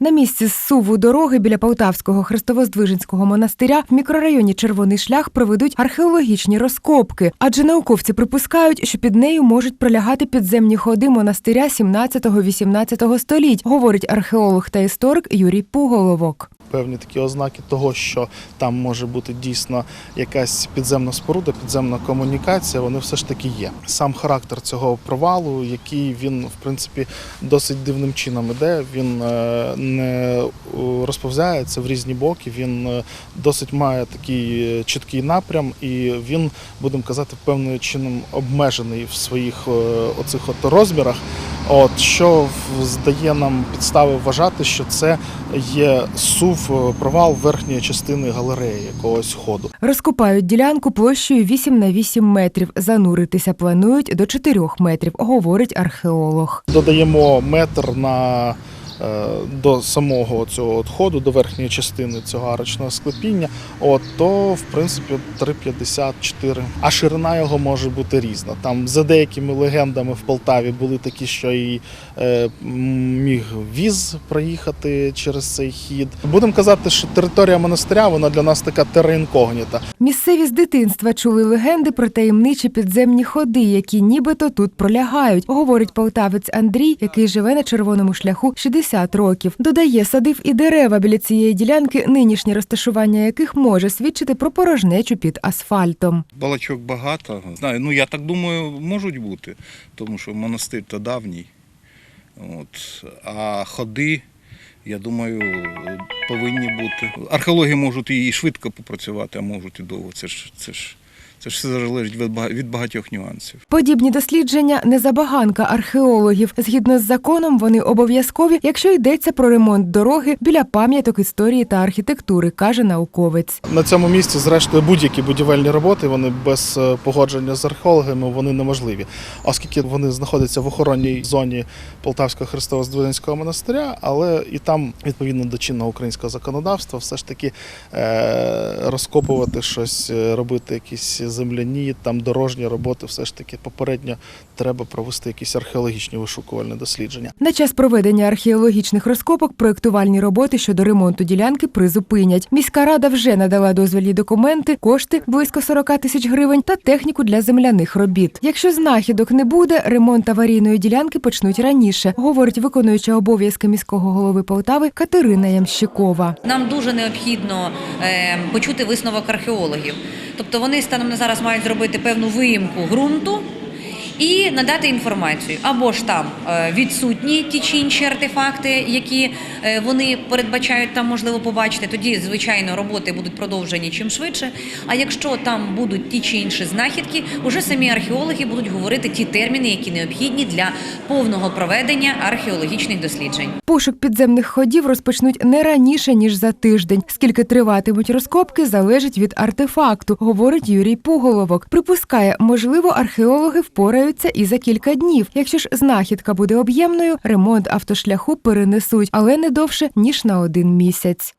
На місці зсуву дороги біля Полтавського Христовоздвиженського монастиря в мікрорайоні Червоний шлях проведуть археологічні розкопки, адже науковці припускають, що під нею можуть пролягати підземні ходи монастиря 17-18 століть, говорить археолог та історик Юрій Пуголовок. Певні такі ознаки того, що там може бути дійсно якась підземна споруда, підземна комунікація, вони все ж таки є. Сам характер цього провалу, який він в принципі досить дивним чином іде, він е, не розповзяється в різні боки. Він е, досить має такий е, чіткий напрям, і він, будемо казати, певним чином обмежений в своїх оцих от розмірах. От що здає нам підстави вважати, що це є сув е, провал верхньої частини галереї якогось ходу. Розкопають ділянку площею 8 на 8 метрів. Зануритися планують до 4 метрів, говорить археолог. Додаємо метр на до самого цього отходу, до верхньої частини цього арочного склепіння, от то в принципі 3,54. А ширина його може бути різна. Там за деякими легендами в Полтаві були такі, що і е, міг віз проїхати через цей хід. Будемо казати, що територія монастиря вона для нас така тера інкогніта. Місцеві з дитинства чули легенди про таємничі підземні ходи, які нібито тут пролягають, говорить полтавець Андрій, який живе на червоному шляху 60 років. Додає, садив і дерева біля цієї ділянки, нинішнє розташування яких може свідчити про порожнечу під асфальтом. Балачок багато. Знаю, ну я так думаю, можуть бути, тому що монастир то давній. От. А ходи, я думаю, повинні бути. Археологи можуть і швидко попрацювати, а можуть і довго. Це ж, це ж, це ж все залежить від бага- від багатьох нюансів. Подібні дослідження не забаганка археологів. Згідно з законом, вони обов'язкові, якщо йдеться про ремонт дороги біля пам'яток історії та архітектури, каже науковець. На цьому місці, зрештою, будь-які будівельні роботи вони без е, погодження з археологами вони неможливі, оскільки вони знаходяться в охоронній зоні Полтавського Христово-Здвоєнського монастиря, але і там, відповідно до чинного українського законодавства, все ж таки е, розкопувати щось, е, робити якісь земляні, там дорожні роботи, все ж таки попередньо треба провести якісь археологічні вишукувальні дослідження. На час проведення археологічних розкопок проєктувальні роботи щодо ремонту ділянки призупинять. Міська рада вже надала дозвільні документи, кошти близько 40 тисяч гривень та техніку для земляних робіт. Якщо знахідок не буде, ремонт аварійної ділянки почнуть раніше, говорить виконуюча обов'язки міського голови Полтави Катерина Ямщикова. Нам дуже необхідно е, почути висновок археологів. Тобто вони станом на зараз мають зробити певну виїмку ґрунту і надати інформацію. Або ж там е, відсутні ті чи інші артефакти, які е, вони передбачають там можливо побачити. Тоді, звичайно, роботи будуть продовжені чим швидше. А якщо там будуть ті чи інші знахідки, уже самі археологи будуть говорити ті терміни, які необхідні для повного проведення археологічних досліджень. Пошук підземних ходів розпочнуть не раніше ніж за тиждень. Скільки триватимуть розкопки, залежить від артефакту, говорить Юрій Пуголовок. Припускає, можливо, археологи впораються і за кілька днів. Якщо ж знахідка буде об'ємною, ремонт автошляху перенесуть, але не довше ніж на один місяць.